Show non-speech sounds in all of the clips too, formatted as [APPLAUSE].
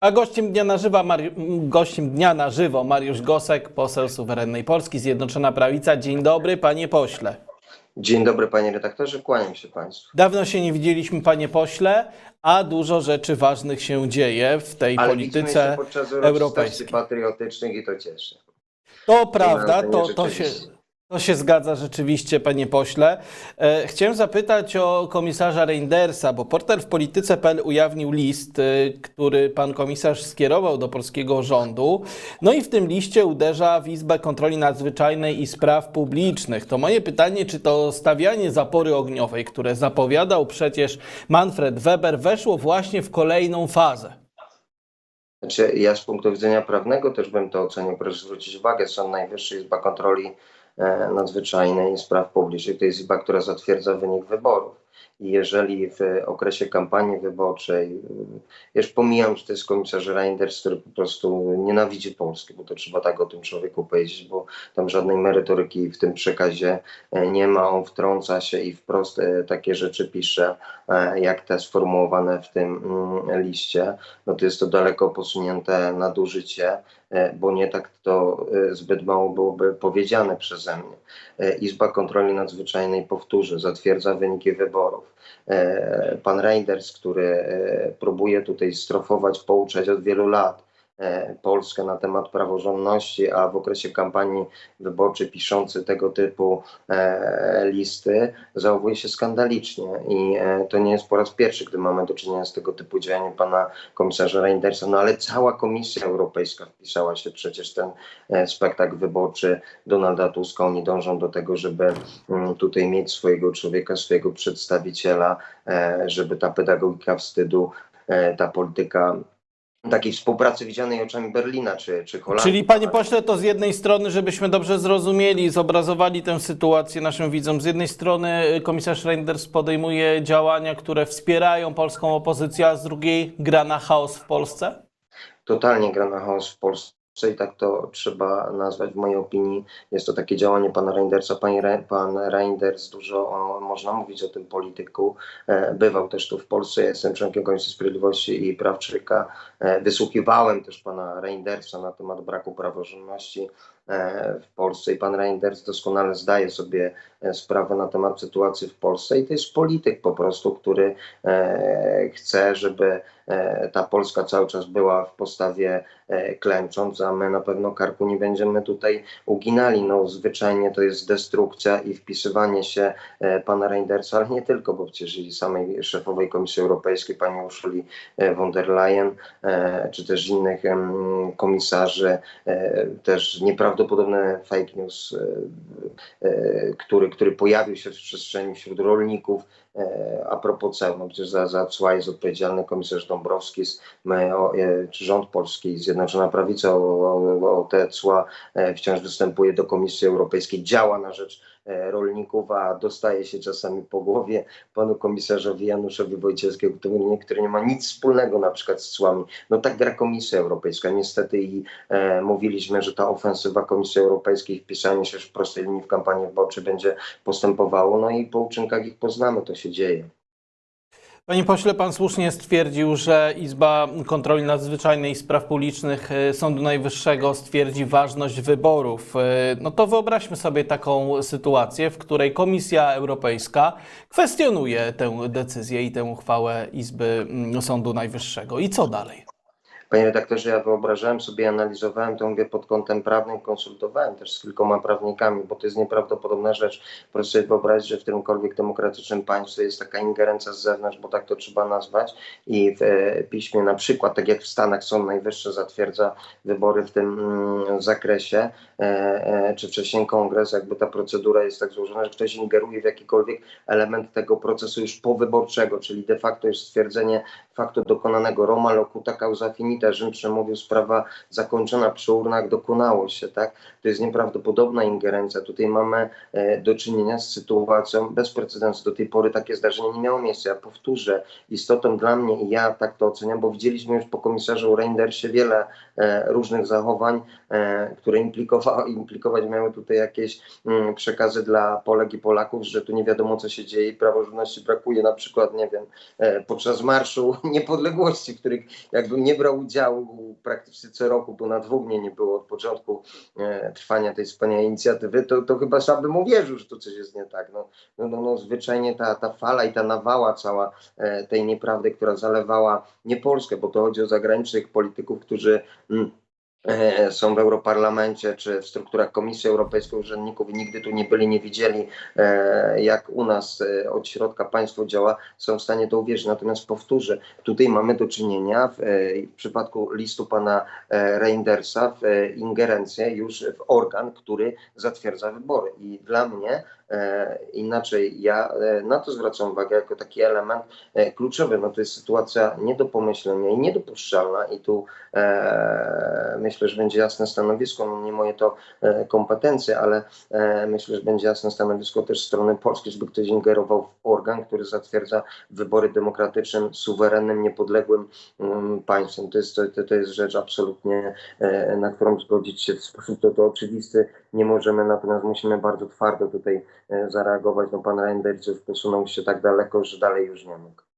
A gościem dnia na, żywo, Mari- gościem dnia na żywo Mariusz Gosek, poseł suwerennej Polski, Zjednoczona Prawica. Dzień dobry, panie pośle. Dzień dobry panie redaktorze, kłaniam się państwu. Dawno się nie widzieliśmy, panie pośle, a dużo rzeczy ważnych się dzieje w tej Ale polityce się podczas europejskiej. patriotycznych i to cieszy. To prawda, to to, to, się. To się zgadza rzeczywiście, panie pośle. E, chciałem zapytać o komisarza Reindersa, bo portal w polityce.pl ujawnił list, e, który pan komisarz skierował do polskiego rządu. No i w tym liście uderza w Izbę Kontroli Nadzwyczajnej i Spraw Publicznych. To moje pytanie, czy to stawianie zapory ogniowej, które zapowiadał przecież Manfred Weber, weszło właśnie w kolejną fazę? Znaczy, ja z punktu widzenia prawnego też bym to ocenił. Proszę zwrócić uwagę, Sąd Najwyższy, Izba Kontroli Nadzwyczajnej i Spraw Publicznych to jest izba, która zatwierdza wynik wyborów. Jeżeli w okresie kampanii wyborczej, y, już pomijam, że to jest komisarz Reinders, który po prostu nienawidzi Polski, bo to trzeba tak o tym człowieku powiedzieć, bo tam żadnej merytoryki w tym przekazie e, nie ma, on wtrąca się i wprost e, takie rzeczy pisze, e, jak te sformułowane w tym mm, liście, no to jest to daleko posunięte nadużycie, bo nie tak to zbyt mało byłoby powiedziane przeze mnie. Izba Kontroli Nadzwyczajnej, powtórzę, zatwierdza wyniki wyborów. E, Pan Reinders, który e, próbuje tutaj strofować, pouczać od wielu lat Polskę na temat praworządności, a w okresie kampanii wyborczej piszący tego typu e, listy zachowuje się skandalicznie i e, to nie jest po raz pierwszy, gdy mamy do czynienia z tego typu działaniem pana komisarza Reindersa, no ale cała Komisja Europejska wpisała się przecież ten e, spektakl wyborczy Donalda Tuska. Oni dążą do tego, żeby mm, tutaj mieć swojego człowieka, swojego przedstawiciela, e, żeby ta pedagogika wstydu, e, ta polityka takiej współpracy widzianej oczami Berlina czy, czy Holandii. Czyli, panie pośle, to z jednej strony, żebyśmy dobrze zrozumieli, zobrazowali tę sytuację naszym widzom, z jednej strony komisarz Reinders podejmuje działania, które wspierają polską opozycję, a z drugiej gra na chaos w Polsce? totalnie gra na chaos w Polsce i tak to trzeba nazwać w mojej opinii. Jest to takie działanie pana Reindersa. Pan, Re, pan Reinders, dużo o, można mówić o tym polityku, e, bywał też tu w Polsce, jestem członkiem Komisji Sprawiedliwości i Praw Człowieka. E, wysłuchiwałem też pana Reindersa na temat braku praworządności e, w Polsce i pan Reinders doskonale zdaje sobie e, sprawę na temat sytuacji w Polsce i to jest polityk po prostu, który e, chce, żeby e, ta Polska cały czas była w postawie e, klęcząc, a my na pewno karku nie będziemy tutaj uginali. No zwyczajnie to jest destrukcja i wpisywanie się e, pana Reindersa, ale nie tylko, bo przecież i samej szefowej Komisji Europejskiej, pani Ursuli e, von der Leyen, e, czy też innych komisarzy, e, też nieprawdopodobne fake news, e, e, który, który pojawił się w przestrzeni wśród rolników, E, A propos ceł, no przecież za, za cła jest odpowiedzialny komisarz Dąbrowskis, my, o, czy rząd polski, Zjednoczona Prawica o, o, o te cła wciąż występuje do Komisji Europejskiej, działa na rzecz rolników, a dostaje się czasami po głowie panu komisarzowi Januszowi Wojciechowskiemu, który który nie ma nic wspólnego na przykład z cłami. No tak gra Komisja Europejska. Niestety i e, mówiliśmy, że ta ofensywa Komisji Europejskiej, wpisanie się w prostej linii w kampanii wyborczej będzie postępowało, no i po uczynkach ich poznamy, to się dzieje. Panie pośle, pan słusznie stwierdził, że Izba Kontroli Nadzwyczajnej i Spraw Publicznych y, Sądu Najwyższego stwierdzi ważność wyborów. Y, No to wyobraźmy sobie taką sytuację, w której Komisja Europejska kwestionuje tę decyzję i tę uchwałę Izby mm, Sądu Najwyższego. I co dalej? Panie redaktorze, ja wyobrażałem sobie, analizowałem to mówię pod kątem prawnym, konsultowałem też z kilkoma prawnikami, bo to jest nieprawdopodobna rzecz. Proszę sobie wyobrazić, że w którymkolwiek demokratycznym państwie jest taka ingerencja z zewnątrz, bo tak to trzeba nazwać i w e, piśmie na przykład, tak jak w Stanach Sąd Najwyższy zatwierdza wybory w tym mm, zakresie, e, e, czy wcześniej kongres, jakby ta procedura jest tak złożona, że ktoś ingeruje w jakikolwiek element tego procesu już powyborczego, czyli de facto jest stwierdzenie faktu dokonanego Roma locuta causa finita, Rzym przemówił, sprawa zakończona przy urnach, dokonało się, tak? To jest nieprawdopodobna ingerencja. Tutaj mamy e, do czynienia z sytuacją bez precedensu. Do tej pory takie zdarzenie nie miało miejsca. Ja powtórzę, istotą dla mnie i ja tak to oceniam, bo widzieliśmy już po komisarzu Reindersie wiele e, różnych zachowań, e, które implikowa- implikować miały tutaj jakieś mm, przekazy dla Polek i Polaków, że tu nie wiadomo co się dzieje i praworządności brakuje, na przykład, nie wiem, podczas Marszu [LAUGHS] Niepodległości, w których jakbym nie brał udziału, udziału praktycznie co roku, bo na dwóch mnie nie było od początku e, trwania tej wspaniałej inicjatywy, to, to chyba sam bym uwierzył, że to coś jest nie tak. No, no, no, no zwyczajnie ta, ta fala i ta nawała cała e, tej nieprawdy, która zalewała nie Polskę, bo to chodzi o zagranicznych polityków, którzy mm, są w Europarlamencie czy w strukturach Komisji Europejskiej urzędników i nigdy tu nie byli, nie widzieli, e, jak u nas e, od środka państwo działa, są w stanie to uwierzyć. Natomiast powtórzę, tutaj mamy do czynienia w, e, w przypadku listu pana e, Reindersa w e, ingerencję już w organ, który zatwierdza wybory. I dla mnie e, inaczej ja e, na to zwracam uwagę jako taki element e, kluczowy. No to jest sytuacja nie do pomyślenia i niedopuszczalna i tu e, myślę, że będzie jasne stanowisko, no nie moje to e, kompetencje, ale e, myślę, że będzie jasne stanowisko też strony polskiej, żeby ktoś ingerował w organ, który zatwierdza wybory demokratycznym, suwerennym, niepodległym mm, państwem. To jest, to, to- jest rzecz absolutnie, e, na którą zgodzić się w sposób to, to oczywisty nie możemy, natomiast musimy bardzo twardo tutaj e, zareagować. No pan Reinders już posunął się tak daleko, że dalej już nie mógł.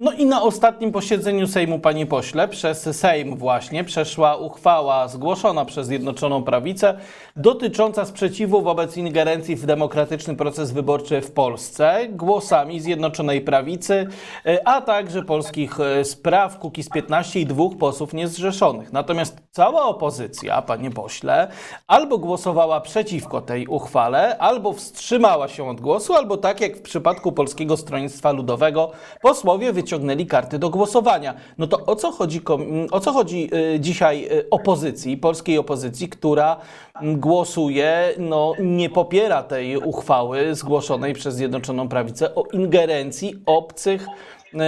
No i na ostatnim posiedzeniu Sejmu, panie pośle, przez Sejm właśnie przeszła uchwała zgłoszona przez Zjednoczoną Prawicę dotycząca sprzeciwu wobec ingerencji w demokratyczny proces wyborczy w Polsce głosami Zjednoczonej Prawicy, e, a także polskich e, spraw Kukiz 15 i dwóch posłów niezrzeszonych. Natomiast cała opozycja, panie pośle, albo głosowała przeciwko tej uchwale, albo wstrzymała się od głosu, albo tak jak w przypadku Polskiego Stronnictwa Ludowego, posłowie wyciągnęli karty do głosowania. No to o co chodzi, kom- o co chodzi y, dzisiaj y, opozycji, polskiej opozycji, która mm, głosuje, no nie popiera tej uchwały zgłoszonej przez Zjednoczoną Prawicę o ingerencji obcych y,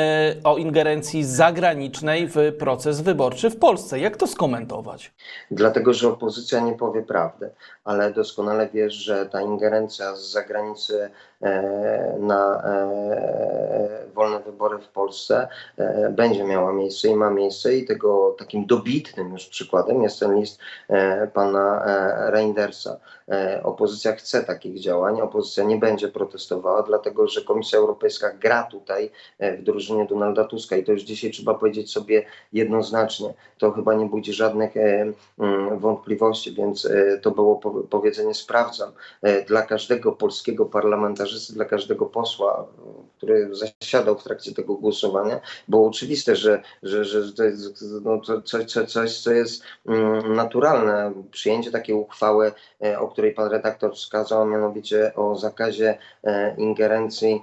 o ingerencji zagranicznej w proces wyborczy w Polsce. Jak to skomentować? Dlatego, że opozycja nie powie prawdy, ale doskonale wiesz, że ta ingerencja z zagranicy na e, wolne wybory w Polsce e, będzie miała miejsce i ma miejsce i tego takim dobitnym już przykładem jest ten list e, pana e, Reindersa. E, Opozycja chce takich działań, opozycja nie będzie protestowała, dlatego że Komisja Europejska gra tutaj e, w drużynie Donalda Tuska i to już dzisiaj trzeba powiedzieć sobie jednoznacznie. To chyba nie budzi żadnych e, mm, wątpliwości, więc e, to było po- powiedzenie sprawdzam. E, Dla każdego polskiego parlamentarzysty, dla każdego posła, który zasiadał w trakcie tego głosowania, było oczywiste, że, że, że to jest no, to, coś, coś, coś, co jest mm, naturalne. Przyjęcie takiej uchwały, e, o której pan redaktor wskazał, mianowicie o zakazie e, ingerencji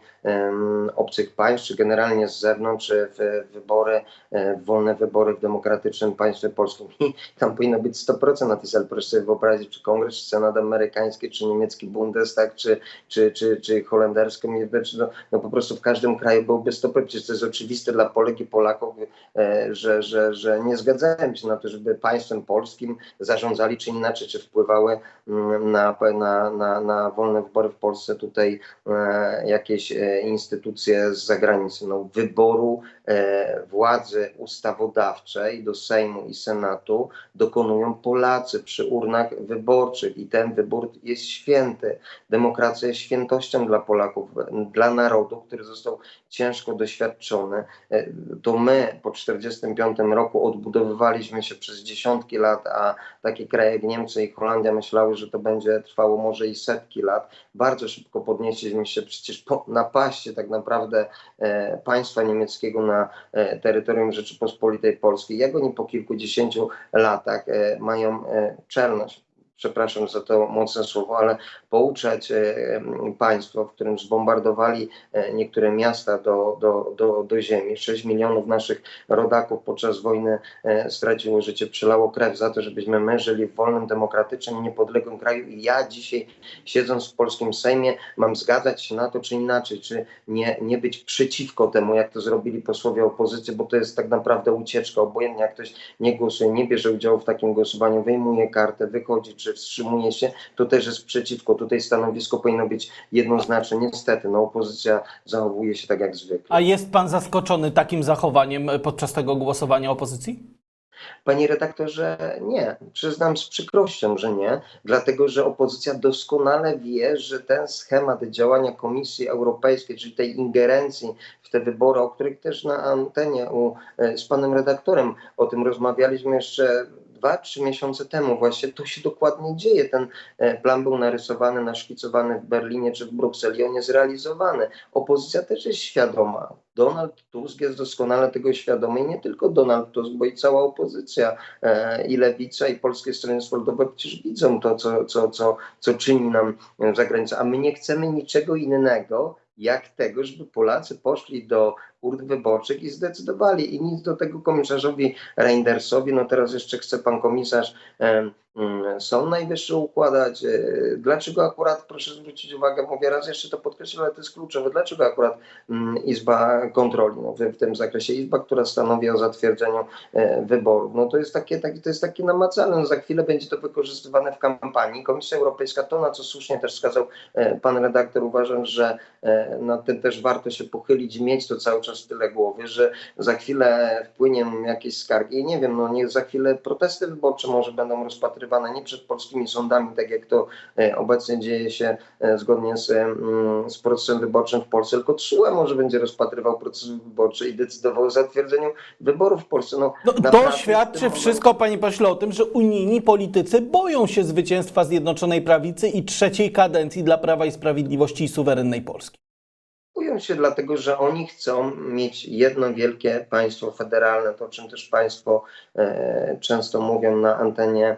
obcych państw, czy generalnie z zewnątrz e, w wybory, w wolne wybory w demokratycznym państwie polskim. I tam powinno być 100% na tej sali. Proszę sobie wyobrazić, czy kongres, czy senat amerykański, czy niemiecki Bundestag, czy, czy, czy, czy czy no, no po prostu w każdym kraju byłby 100%. Przecież to jest oczywiste dla Polek i Polaków, e, że, że, że nie zgadzają się na to, żeby państwem polskim zarządzali, czy inaczej, czy wpływały mm, na, na, na, na wolne wybory w Polsce tutaj e, jakieś e, instytucje z zagranicy. No, wyboru władzy ustawodawczej do Sejmu i Senatu dokonują Polacy przy urnach wyborczych i ten wybór jest święty. Demokracja jest świętością dla Polaków, dla narodu, który został ciężko doświadczony. E, To my po 1945 roku odbudowywaliśmy się przez dziesiątki lat, a takie kraje jak Niemcy i Holandia myślały, że to będzie trwało może i setki lat. Bardzo szybko podnieśliśmy się przecież po napaście tak naprawdę e, państwa niemieckiego na e, terytorium Rzeczypospolitej Polskiej. Jak oni po kilkudziesięciu latach e, mają e, czelność, przepraszam za to mocne słowo, ale pouczać e, państwo, w którym zbombardowali e, niektóre miasta do, do, do, do ziemi. 6 milionów naszych rodaków podczas wojny e, straciło życie, przylało krew za to, żebyśmy my żyli w wolnym, demokratycznym, niepodległym kraju i ja dzisiaj siedząc w polskim Sejmie mam zgadzać się na to, czy inaczej, czy nie, nie być przeciwko temu, jak to zrobili posłowie opozycji, bo to jest tak naprawdę ucieczka, obojętnie jak ktoś nie głosuje, nie bierze udziału w takim głosowaniu, wyjmuje kartę, wychodzi, czy wstrzymuje się, to też jest przeciwko. Tutaj stanowisko powinno być jednoznaczne. Niestety, no opozycja zachowuje się tak jak zwykle. A jest pan zaskoczony takim zachowaniem podczas tego głosowania opozycji? Panie redaktorze, nie. Przyznam z przykrością, że nie, dlatego że opozycja doskonale wie, że ten schemat działania Komisji Europejskiej, czyli tej ingerencji w te wybory, o których też na antenie u, e, z panem redaktorem o tym rozmawialiśmy jeszcze dwa, trzy miesiące temu właśnie, to się dokładnie dzieje. Ten e, plan był narysowany, naszkicowany w Berlinie czy w Brukseli, on jest realizowany. Opozycja też jest świadoma. Donald Tusk jest doskonale tego świadomy i nie tylko Donald Tusk, bo i cała opozycja, e, i Lewica, i Polskie Stronnictwo Ludowe przecież widzą to, co, co, co, co czyni nam e, za granicą. A my nie chcemy niczego innego, jak tego, żeby Polacy poszli do urn wyborczych i zdecydowali. I nic do tego komisarzowi Reindersowi, no teraz jeszcze chce pan komisarz mm, Sąd Najwyższy układać. E, Dlaczego akurat, proszę zwrócić uwagę, mówię raz jeszcze to podkreślę, ale to jest kluczowe, dlaczego akurat mm, Izba Kontroli, no w, w tym zakresie Izba, która stanowi o zatwierdzeniu e, wyborów, no to jest takie, takie, to jest takie namacalne, no za chwilę będzie to wykorzystywane w kampanii. Komisja Europejska, to na co słusznie też wskazał e, pan redaktor, uważam, że e, nad tym też warto się pochylić mieć to cały czas w tyle głowy, że za chwilę wpłynie jakieś skargi i nie wiem, no nie za chwilę protesty wyborcze może będą rozpatrywane nie przed polskimi sądami, tak jak to e, obecnie dzieje się e, zgodnie z, mm, z procesem wyborczym w Polsce, tylko TSUE może będzie rozpatrywał proces wyborczy i decydował o zatwierdzeniu wyborów w Polsce. No, No, to świadczy wszystko, panie pośle, o tym, że unijni politycy boją się zwycięstwa Zjednoczonej Prawicy i trzeciej kadencji dla Prawa i Sprawiedliwości i suwerennej Polski. Się dlatego, że oni chcą mieć jedno wielkie państwo federalne, to o czym też Państwo e, często mówią na antenie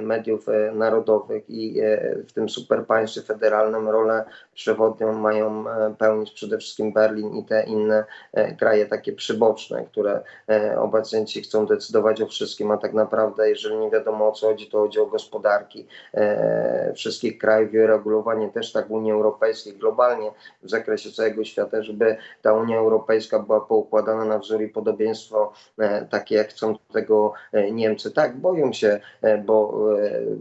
mediów e, narodowych i e, w tym superpaństwie federalnym rolę przewodnią mają e, pełnić przede wszystkim Berlin i te inne e, kraje takie przyboczne, które e, obecnie ci chcą decydować o wszystkim, a tak naprawdę jeżeli nie wiadomo o co chodzi, to chodzi o gospodarki e, wszystkich krajów i o regulowanie też tak Unii Europejskiej globalnie w zakresie całego świata, żeby ta Unia Europejska była poukładana na wzór i podobieństwo e, takie, jak chcą tego e, Niemcy. Tak, boją się, e, bo e,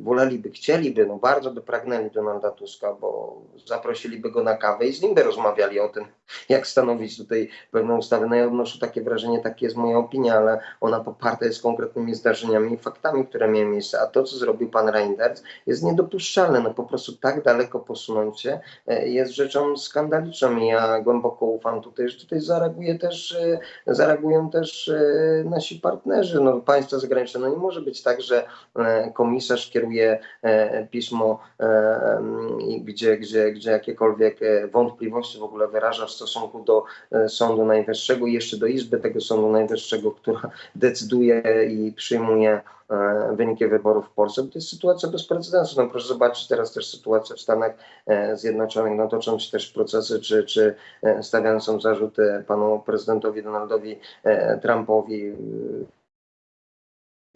woleliby, chcieliby, no bardzo by pragnęli Donalda Tuska, bo zaprosiliby go na kawę i z nim by rozmawiali o tym, jak stanowić tutaj pewną ustawę. No ja odnoszę takie wrażenie, taka jest moja opinia, ale ona poparta jest konkretnymi zdarzeniami i faktami, które miały miejsce. A to, co zrobił pan Reinders, jest niedopuszczalne. No po prostu tak daleko posunąć się e, jest rzeczą skandaliczną i ja głęboko ufam tutaj, że tutaj zareaguje też, e, zareagują też e, nasi partnerzy, no państwa zagraniczne. No nie może być tak, że e, komisarz kieruje e, pismo, e, gdzie, gdzie, gdzie jakiekolwiek e, wątpliwości w ogóle wyraża w stosunku do Sądu Najwyższego i jeszcze do Izby tego Sądu Najwyższego, która [LAUGHS] decyduje i przyjmuje wyniki wyborów w Polsce, to jest sytuacja bez precedensu. No proszę zobaczyć teraz też sytuację w Stanach Zjednoczonych, no toczą się też procesy, czy, czy stawiane są zarzuty panu prezydentowi Donaldowi Trumpowi.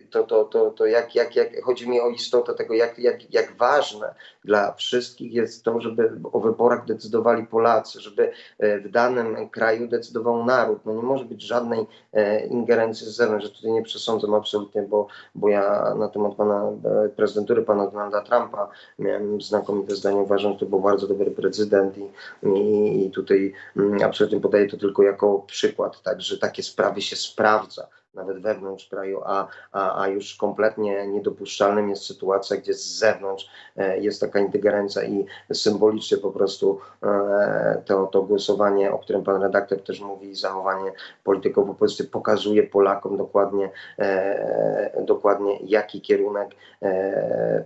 To, to, to, to jak, jak, jak chodzi mi o istotę tego, jak, jak, jak ważne dla wszystkich jest to, żeby o wyborach decydowali Polacy, żeby e, w danym kraju decydował naród. No nie może być żadnej e, ingerencji z zewnątrz, że tutaj nie przesądzam absolutnie, bo, bo ja na temat pana e, prezydentury, pana Donalda Trumpa miałem znakomite zdanie. Uważam, że to był bardzo dobry prezydent i, i, i tutaj mm, absolutnie podaję to tylko jako przykład, tak, że takie sprawy się sprawdza nawet wewnątrz kraju, a, a, a już kompletnie niedopuszczalnym jest sytuacja, gdzie z zewnątrz e, jest taka ingerencja i symbolicznie po prostu e, to, to głosowanie, o którym pan redaktor też mówi, i zachowanie polityków opozycji pokazuje Polakom dokładnie, e, dokładnie jaki kierunek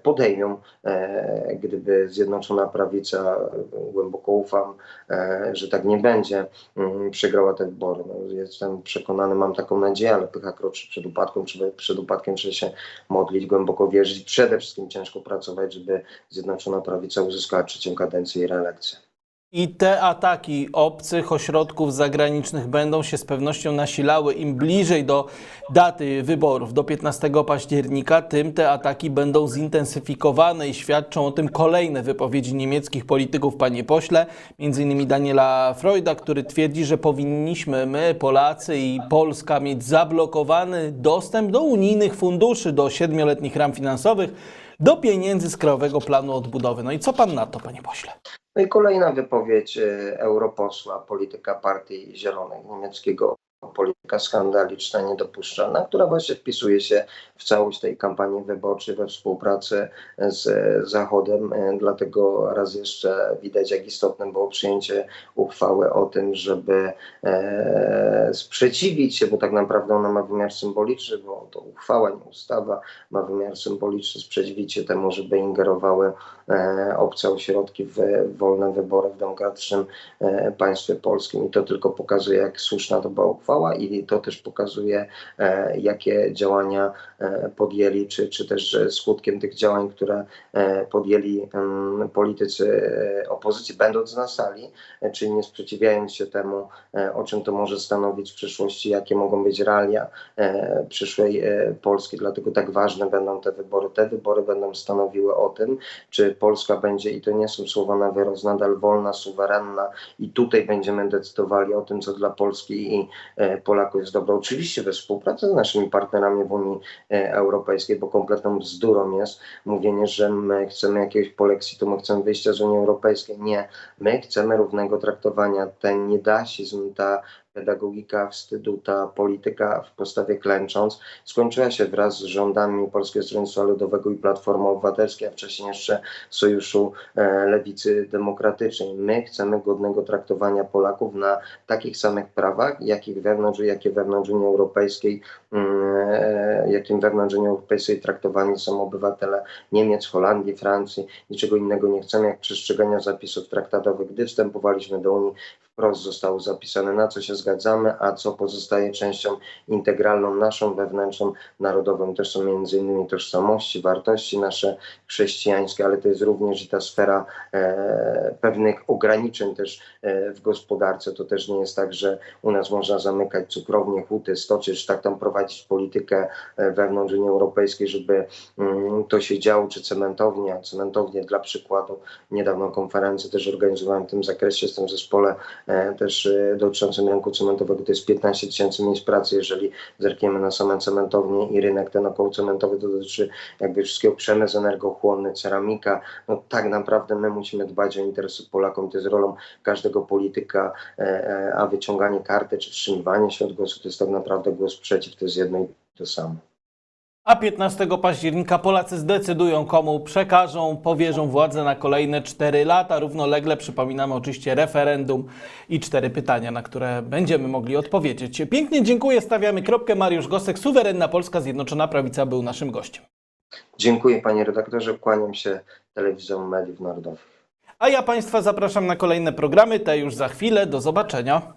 podejmą, gdyby Zjednoczona Prawica, głęboko ufam, że tak nie będzie, mm, przegrała te wybory. No, jestem przekonany, mam taką nadzieję, ale pycha kroczy przed upadkiem, trzeba, przed upadkiem trzeba się modlić, głęboko wierzyć, przede wszystkim ciężko pracować, żeby Zjednoczona Prawica uzyskała trzecią kadencję i reelekcję. I te ataki obcych ośrodków zagranicznych będą się z pewnością nasilały. Im bliżej do daty wyborów, do 15 października, tym te ataki będą zintensyfikowane i świadczą o tym kolejne wypowiedzi niemieckich polityków, panie pośle, między innymi Daniela Freuda, który twierdzi, że powinniśmy my, Polacy i Polska, mieć zablokowany dostęp do unijnych funduszy, do siedmioletnich ram finansowych, do pieniędzy z Krajowego Planu Odbudowy. No i co pan na to, panie pośle? No i kolejna wypowiedź e, europosła, polityka Partii Zielonych niemieckiego polityka skandaliczna, niedopuszczalna, która właśnie wpisuje się w całość tej kampanii wyborczej we współpracy z Zachodem. E, Dlatego raz jeszcze widać, jak istotne było przyjęcie uchwały o tym, żeby e, sprzeciwić się, bo tak naprawdę ona ma wymiar symboliczny, bo to uchwała, nie ustawa, ma wymiar symboliczny, sprzeciwić się temu, żeby ingerowały e, obce ośrodki w wolne wybory w demokratycznym e, państwie polskim. I to tylko pokazuje, jak słuszna to była uchwała i to też pokazuje, e, jakie działania e, podjęli, czy, czy też skutkiem tych działań, które e, podjęli em, politycy opozycji, będąc na sali, czyli nie sprzeciwiając się temu, o czym to może stanowić w przyszłości, jakie mogą być realia przyszłej Polski. Dlatego tak ważne będą te wybory. Te wybory będą stanowiły o tym, czy Polska będzie, i to nie są słowa na wyrost, nadal wolna, suwerenna i tutaj będziemy decydowali o tym, co dla Polski i Polaków jest dobre. Oczywiście we współpracy z naszymi partnerami w Unii e, Europejskiej, bo kompletną bzdurą jest mówienie, że my chcemy jakiegoś polexitu, my chcemy wyjścia z Unii Europejskiej. Nie, my chcemy równego traktowania. Ten niedasizm, ta pedagogika wstydu, ta polityka w postawie klęcząc skończyła się wraz z rządami Polskiego Stronnictwa Ludowego i Platformy Obywatelskiej, a wcześniej jeszcze Sojuszu e, Lewicy Demokratycznej. My chcemy godnego traktowania Polaków na takich samych prawach, jakich wewnątrz, jakie wewnątrz Unii Europejskiej, mm, e, jakim wewnątrz Unii Europejskiej traktowani są obywatele Niemiec, Holandii, Francji. Niczego innego nie chcemy, jak przestrzegania zapisów traktatowych. Gdy wstępowaliśmy do Unii, wprost zostało zapisane, na co się zgadzamy, a co pozostaje częścią integralną naszą, wewnętrzną, narodową. Też są między innymi tożsamości, wartości nasze chrześcijańskie, ale to jest również i ta sfera e, pewnych ograniczeń też e, w gospodarce. To też nie jest tak, że u nas można zamykać cukrownie, huty, stoczyć, tak tam prowadzić politykę e, wewnątrz Unii Europejskiej, żeby mm, to się działo, czy cementownia, cementownie dla przykładu. Niedawno konferencję też organizowałem w tym zakresie, jestem w zespole też e, dotyczącym rynku cementowego. To jest 15 tysięcy miejsc pracy, jeżeli zerkniemy na same cementownie i rynek ten około cementowy, to dotyczy jakby wszystkiego przemysł energochłonny, ceramika. No tak naprawdę my musimy dbać o interesy Polakom, to jest rolą każdego polityka, e, e, a wyciąganie karty czy wstrzymywanie się od głosu to jest tak naprawdę głos przeciw, to jest jedno i to samo. A 15 października Polacy zdecydują, komu przekażą, powierzą władzę na kolejne 4 lata. Równolegle przypominamy oczywiście referendum i cztery pytania, na które będziemy mogli odpowiedzieć. Pięknie dziękuję, stawiamy kropkę. Mariusz Gosek, suwerenna Polska Zjednoczona Prawica był naszym gościem. Dziękuję panie redaktorze, kłaniam się telewizjom mediów narodowych. A ja Państwa zapraszam na kolejne programy, te już za chwilę. Do zobaczenia.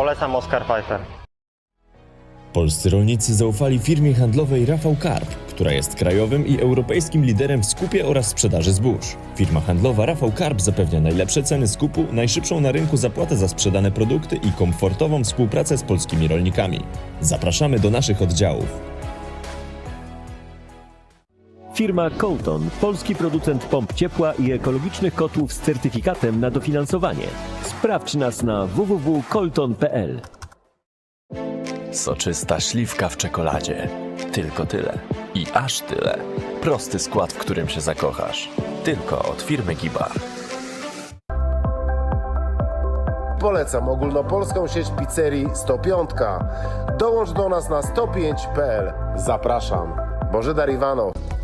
Polecam Oscar Pfeiffer. Polscy rolnicy zaufali firmie handlowej Rafał Karp, która jest krajowym i europejskim liderem w skupie oraz sprzedaży zbóż. Firma handlowa Rafał Karp zapewnia najlepsze ceny skupu, najszybszą na rynku zapłatę za sprzedane produkty i komfortową współpracę z polskimi rolnikami. Zapraszamy do naszych oddziałów. Firma Colton, polski producent pomp ciepła i ekologicznych kotłów z certyfikatem na dofinansowanie. Sprawdź nas na www.colton.pl. Soczysta śliwka w czekoladzie. Tylko tyle. I aż tyle. Prosty skład, w którym się zakochasz. Tylko od firmy Gibar. Polecam ogólnopolską sieć pizzerii 105. Dołącz do nas na 105.pl. Zapraszam. Bożydar Iwanow.